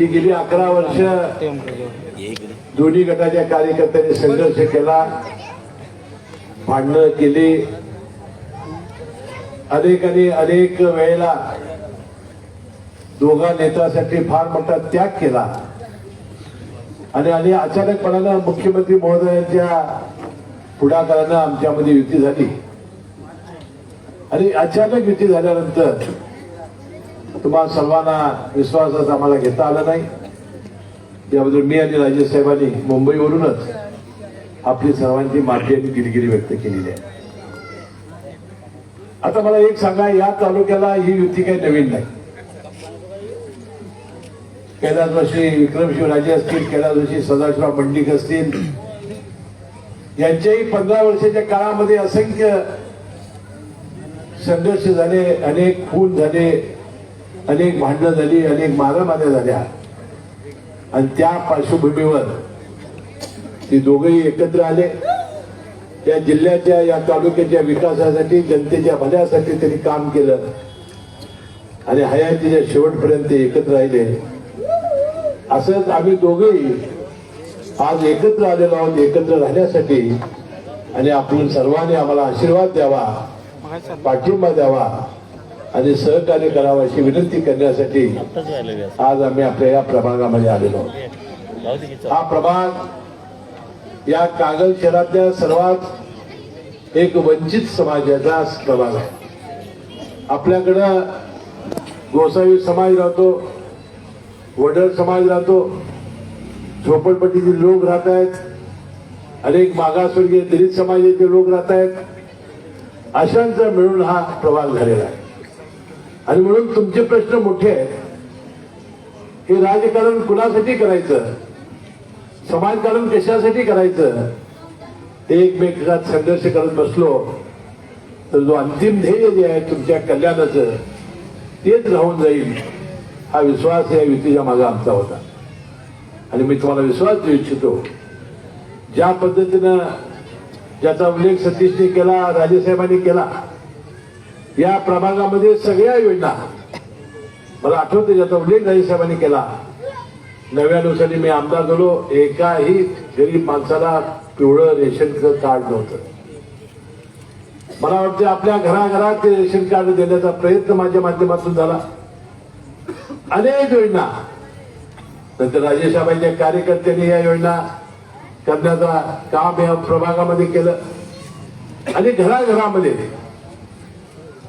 की गेली अकरा वर्ष. दोन्ही गटाच्या कार्यकर्त्यांनी संघर्ष केला. भांडणं केली. अनेकांनी अनेक वेळेला दोघा नेत्यासाठी फार मोठा त्याग केला. आणि आणि अचानकपणानं मुख्यमंत्री महोदयांच्या पुढाकारानं आमच्यामध्ये युती झाली. आणि अचानक युती झाल्यानंतर तुम्हाला सर्वांना विश्वासात आम्हाला घेता आला नाही. याबद्दल मी आणि राजे साहेबांनी मुंबईवरूनच आपली सर्वांची माफी आणि गिरगिरी व्यक्त केलेली आहे. आता मला एक सांगा या तालुक्याला ही युती काही नवीन नाही. कैलास जोशी विक्रमशिव राजे असतील कैलास जोशी सदाशिवराव मंडिक असतील यांच्याही पंधरा वर्षाच्या काळामध्ये असंख्य संघर्ष झाले अनेक खून झाले अनेक भांडणं झाली अनेक मारामाऱ्या झाल्या. आणि त्या पार्श्वभूमीवर ती दोघेही एकत्र आले. त्या जिल्ह्याच्या या तालुक्याच्या विकासासाठी जनतेच्या भल्यासाठी त्यांनी काम केलं. आणि हयातीच्या शेवटपर्यंत एकत्र राहिले. असंच आम्ही दोघेही आज एकत्र आलेलो आहोत एकत्र राहण्यासाठी. आणि आपण सर्वांनी आम्हाला आशीर्वाद द्यावा पाठिंबा द्यावा. आणि सहकार्य करावं अशी विनंती करण्यासाठी आज आम्ही आपल्या या प्रभागामध्ये आलेलो. हा प्रभाग या कागल शहरातल्या सर्वात एक वंचित समाजाचा प्रभाग आहे. आपल्याकडं गोसावी समाज राहतो वडर समाज राहतो झोपडपट्टीतील लोक राहत आहेत अनेक मागासवर्गीय दलित समाजाचे लोक राहत आहेत. अशांचा मिळून हा प्रभाग झालेला आहे. आणि म्हणून तुमचे प्रश्न मोठे आहेत. हे राजकारण कुणासाठी करायचं? समाजकारण कशासाठी करायचं? एकमेकात संघर्ष करत बसलो तर जो अंतिम ध्येय जे आहे तुमच्या कल्याणाचं तेच राहून जाईल. हा विश्वास या युतीच्या मागे आमचा होता. आणि मी तुम्हाला विश्वास देऊ इच्छितो ज्या पद्धतीनं ज्याचा उल्लेख सतीशने केला राजेसाहेबांनी केला या प्रभागामध्ये सगळ्या योजना. मला आठवते ज्याचा उल्लेख राजेसाहेबांनी केला. नव्याण्णव साली मी आमदार झालो. एकाही गरीब माणसाला पिवळं रेशन कार्ड नव्हतं. मला वाटतं आपल्या घराघरात ते रेशन कार्ड देण्याचा प्रयत्न माझ्या माध्यमातून झाला. अनेक योजना. नंतर राजेसाहेबांच्या कार्यकर्त्यांनी या योजना करण्याचा काम या प्रभागामध्ये केलं. आणि घराघरामध्ये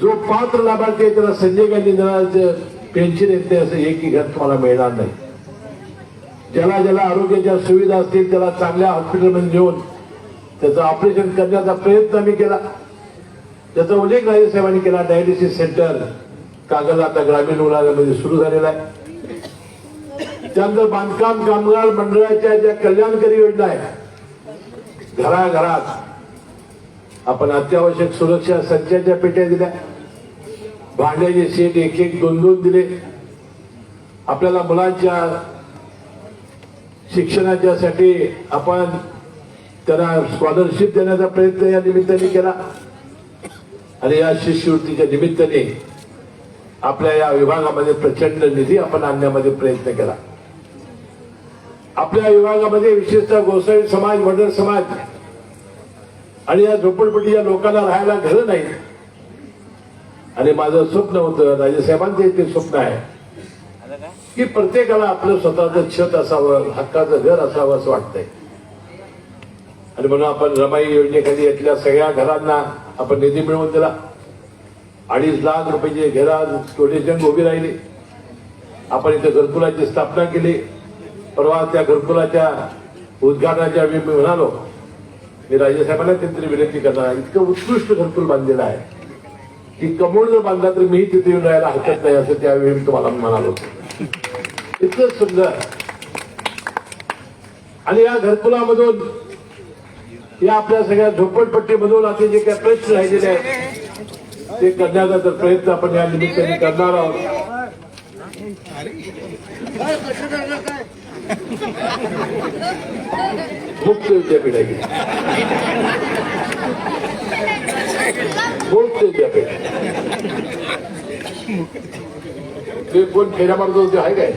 जो पात्र लाभार्थी आहे त्याला संजय गांधी जनाचं पेन्शन येत नाही असं एकही घर तुम्हाला मिळणार नाही. ज्याला ज्याला आरोग्याच्या सुविधा असतील त्याला चांगल्या हॉस्पिटलमध्ये नेऊन त्याचं ऑपरेशन करण्याचा प्रयत्न आम्ही केला. त्याचा उल्लेख राजेसाहेबांनी केला डायलिसिस सेंटर कागद आता ग्रामीण रुग्णालयामध्ये सुरू झालेला आहे. त्यानंतर बांधकाम कामगार मंडळाच्या ज्या कल्याणकारी योजना आहेत घराघरात आपण अत्यावश्यक सुरक्षा संचाच्या पेट्या दिल्या. भांड्याचे सेट एक एक दोन दोन दिले. आपल्याला मुलांच्या शिक्षणाच्यासाठी आपण त्यांना स्कॉलरशिप देण्याचा प्रयत्न या निमित्ताने केला. आणि या शिष्यवृत्तीच्या निमित्ताने आपल्या या विभागामध्ये प्रचंड निधी आपण आणण्यामध्ये प्रयत्न केला. आपल्या विभागामध्ये विशेषतः गोसावी समाज वडर समाज आणि या झोपडपट्टीच्या लोकांना राहायला घरं नाही. आणि माझं स्वप्न होतं राजेसाहेबांचं ते स्वप्न आहे की प्रत्येकाला आपलं स्वतःचं छत असावं हक्काचं घर असावं असं वाटतंय. आणि म्हणून आपण रमाई योजनेखाली यातल्या सगळ्या घरांना आपण निधी मिळवून दिला. अडीच लाख रुपयाचे घरात डोनेशन उभी राहिली. आपण इथे घरकुलाची स्थापना केली. परवा त्या घरकुलाच्या उद्घाटनाच्या वेळी मी म्हणालो मी राजेसाहेबांना त्यांची विनंती करणार इतकं उत्कृष्ट घरकुल बांधलेलं आहे. की कमोड जर बांधला तर मीही तिथे येऊन राहायला हरकत नाही असं त्यावेळी मी तुम्हाला म्हणालो इतकं सुंदर. आणि या घरकुलामधून या आपल्या सगळ्या झोपडपट्टीमधून आता जे काही प्रश्न राहिलेले आहेत ते करण्याचा तर प्रयत्न आपण या निमित्ताने करणार आहोत. मुक्त विद्यापीठ आहे मुक्त विद्यापीठ ते कोण फेऱ्या मारतो ते आहे काय?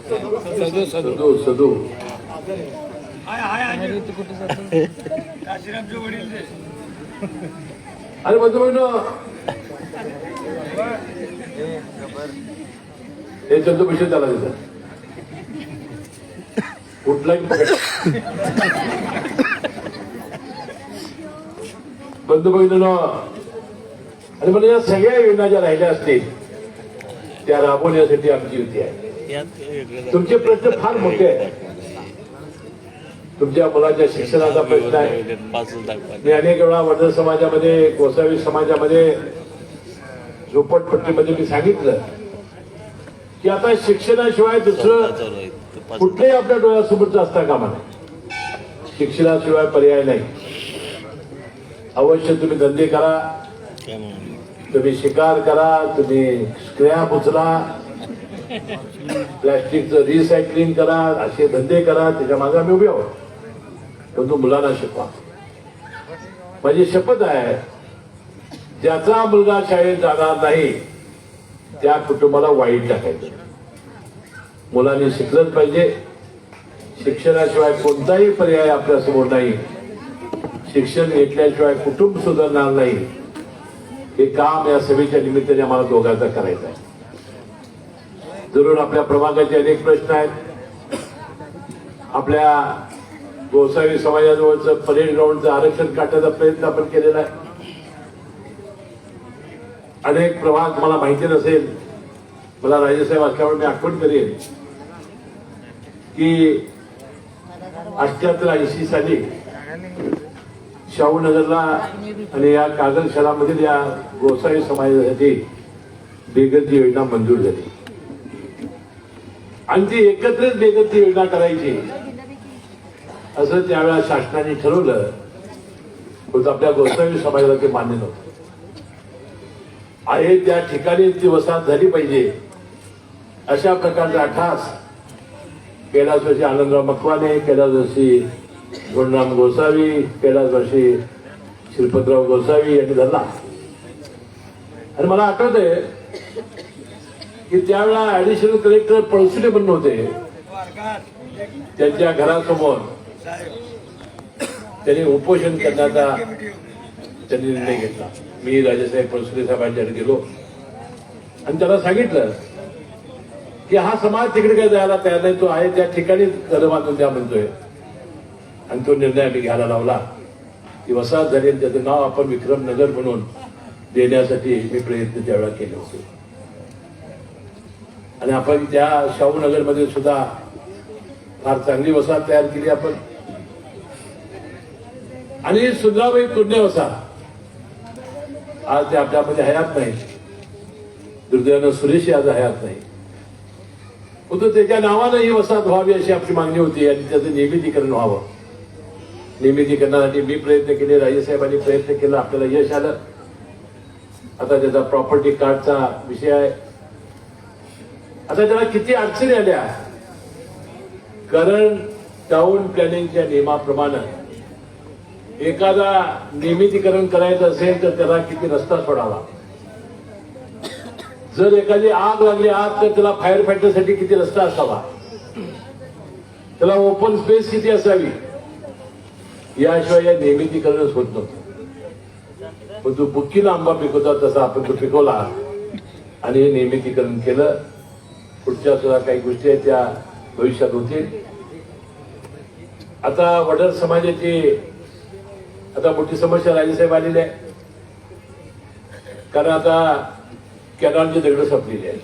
सदू सदू. अरे म्हणजे हे हे पैसे त्याला देतात. कुठलाही बंद बघितलं ना. आणि म्हणजे या सगळ्या योजना ज्या राहिल्या असतील त्या राबवण्यासाठी आमची युती आहे. तुमचे प्रश्न फार मोठे आहेत. तुमच्या मुलाच्या शिक्षणाचा प्रश्न आहे. मी अनेक वेळा वडर समाजामध्ये गोसावी समाजामध्ये झोपटपट्टीमध्ये मी सांगितलं. की आता शिक्षणाशिवाय दुसरं कुठलंही आपल्या डोळ्यासमोरचं असता कामा नाही शिक्षणाशिवाय पर्याय नाही. अवश्य तुम्ही धंदे करा. तुम्ही शिकार करा तुम्ही स्क्रॅप उचला प्लॅस्टिकचं रिसायकलिंग करा असे धंदे करा त्याच्यामागे आम्ही उभे आहोत. पण तो मुलांना शिकवा. माझी शपथ आहे ज्याचा मुलगा शाळेत जाणार नाही त्या कुटुंबाला वाईट टाकायचं. मुलांनी शिकलंच पाहिजे. शिक्षणाशिवाय कोणताही पर्याय आपल्यासमोर नाही. शिक्षण घेतल्याशिवाय कुटुंब सुधारणार नाही. हे काम या सभेच्या निमित्ताने आम्हाला दोघांचा करायचं आहे. जरूर आपल्या प्रभागाचे अनेक प्रश्न आहेत. आपल्या गोसावी समाजाजवळचं परेड ग्राउंडचं आरक्षण काढण्याचा प्रयत्न आपण केलेला आहे. अनेक प्रवास मला माहिती नसेल मला राजेसाहेब असल्यामुळे मी आठवण करेन की अठ्याहत्तर ऐंशी साली शाहूनगरला आणि या कागल शहरामधील या गोसाई समाजासाठी बेगरची योजना मंजूर झाली. आणि ती एकत्रित बेगरची योजना करायची. असं त्यावेळेला शासनाने ठरवलं पण आपल्या गोसावी समाजाला ते मान्य नव्हतं. आहे त्या ठिकाणी ती वसाहत झाली पाहिजे. अशा प्रकारचा अठास कैलास वर्षी आनंदराव मकवाने कैलास वर्षी गुणराम गोसावी कैलास वर्षी श्रीपतराव गोसावी यांनी धरला. आणि मला आठवत आहे की त्यावेळेला ऍडिशनल कलेक्टर पळसुटे म्हणून होते. त्यांच्या घरासमोर त्यांनी उपोषण करण्याचा त्यांनी निर्णय घेतला. मी राजेसाहेब पळसुले साहेबांच्याकडे गेलो. आणि त्याला सांगितलं की हा समाज तिकडे काय जायला तयार नाही तो आहे त्या ठिकाणी धर्मातून द्या म्हणतोय. आणि तो निर्णय आम्ही घ्यायला लावला. की वसाहत झाली त्याचं नाव आपण विक्रम नगर म्हणून देण्यासाठी मी प्रयत्न त्यावेळेला केले होते. आणि आपण त्या शाहू सुद्धा फार चांगली वसाहत तयार केली आपण. आणि सुंदराबाई पुण्य वसाहत. आज ते आपल्यामध्ये हयात नाही. दुर्दैवानं सुरेश आज हयात नाही. परंतु त्याच्या नावानं ही वसाहत व्हावी अशी आपली मागणी होती आणि त्याचं नियमितीकरण व्हावं. नियमितीकरणासाठी मी प्रयत्न केले राजेसाहेबांनी प्रयत्न केला आपल्याला यश आलं. आता त्याचा प्रॉपर्टी कार्डचा विषय आहे. आता त्याला किती अडचणी आल्या? कारण टाउन प्लॅनिंगच्या नियमाप्रमाणे एखादा नियमितीकरण करायचं असेल तर त्याला किती रस्ता सोडावा? जर एखादी आग लागली आग तर त्याला फायर फायटरसाठी किती रस्ता असावा? त्याला ओपन स्पेस किती असावी? याशिवाय या नियमितीकरणच होत नव्हतं. पण तो बुक्कीला आंबा पिकवता तसा आपण तो पिकवला. आणि हे नियमितीकरण केलं. पुढच्या सुद्धा काही गोष्टी आहेत त्या भविष्यात होतील. आता वडर समाजाची आता मोठी समस्या राजेसाहेब आलेली आहे. कारण आता कॅनॉलची दगड संपलेली आहे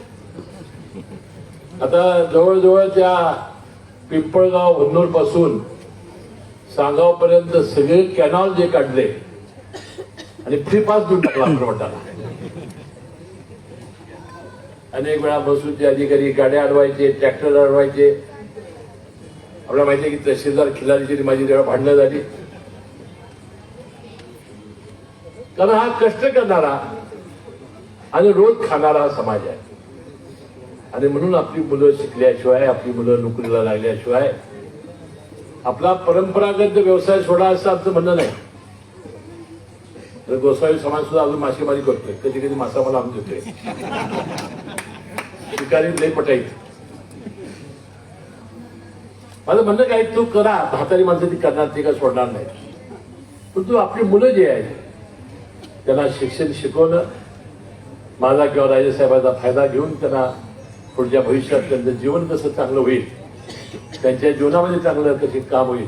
आता जवळजवळ त्या पिंपळगाव हन्नूरपासून सांगाव पर्यंत सगळे कॅनॉल जे काढले आणि फ्री पास देऊन टाकला प्रवठाला अनेक वेळा महसूलचे अधिकारी गाड्या अडवायचे ट्रॅक्टर अडवायचे. आपल्याला माहिती आहे की तहसीलदार खिलारीची माझी तेव्हा भांडणं झाली कारण हा कष्ट करणारा आणि रोज खाणारा समाज आहे. आणि म्हणून आपली मुलं शिकल्याशिवाय आपली मुलं नोकरीला लागल्याशिवाय आपला परंपरागत व्यवसाय सोडा असं आमचं म्हणणं नाही. तर गोसावी समाज सुद्धा अजून मासेमारी करतोय. कधी कधी मासा मला आम देतोय. शिकारी लय पटायच माझं म्हणणं काय तू करा. म्हातारी माणसं ती करणार ते काय सोडणार नाही. पण तू आपली मुलं जे आहेत त्यांना शिक्षण शिकवणं माझा किंवा राजेसाहेबांचा फायदा घेऊन त्यांना पुढच्या भविष्यात त्यांचं जीवन कसं चांगलं होईल त्यांच्या जीवनामध्ये चांगलं कसे काम होईल.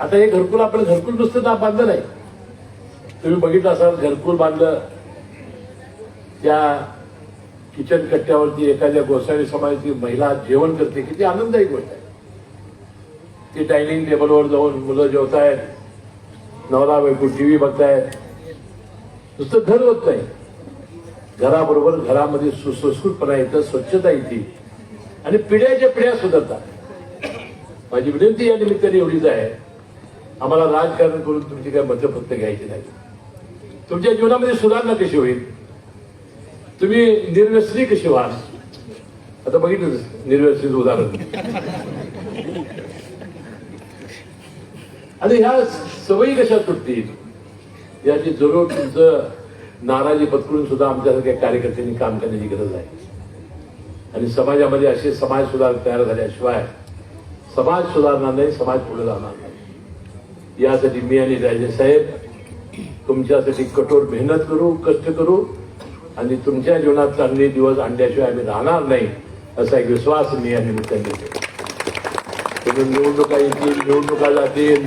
आता हे घरकुल आपण घरकुल नुसतं ना बांधलं नाही. तुम्ही बघितलं असाल घरकुल बांधलं. त्या किचन कट्ट्यावरती एखाद्या गोसावी समाजाची महिला जेवण करते. किती आनंददायी गोष्ट आहे. ती डायनिंग टेबलवर जाऊन मुलं जेवतायत. नवरा बायको टीव्ही बघतायत. नुसतं घर होत नाही. घराबरोबर घरामध्ये सुसंस्कृतपणा येतं स्वच्छता येते. आणि पिढ्याच्या पिढ्या सुधारतात. माझी विनंती या निमित्ताने एवढीच आहे. आम्हाला राजकारण करून तुमची काय मतं फक्त घ्यायची नाही. तुमच्या जीवनामध्ये सुधारणा कशी होईल? तुम्ही निर्व्यसनी कशी व्हाल? आता बघितलं निर्व्यसनीच उदाहरण. आणि ह्या सवयी कशा सुटतील याची जरूर तुमचं नाराजी पत्करून सुद्धा आमच्यासारख्या कार्यकर्त्यांनी काम करण्याची गरज आहे. आणि समाजामध्ये असे समाज सुधार तयार झाल्याशिवाय समाज सुधारणार नाही समाज पुढे जाणार नाही. यासाठी मी आणि राजे साहेब तुमच्यासाठी कठोर मेहनत करू कष्ट करू आणि तुमच्या जीवनात चांगले दिवस आणल्याशिवाय आम्ही राहणार नाही असा एक विश्वास मी या निमित्ताने देतो. निवडणुका येतील निवडणुका जातील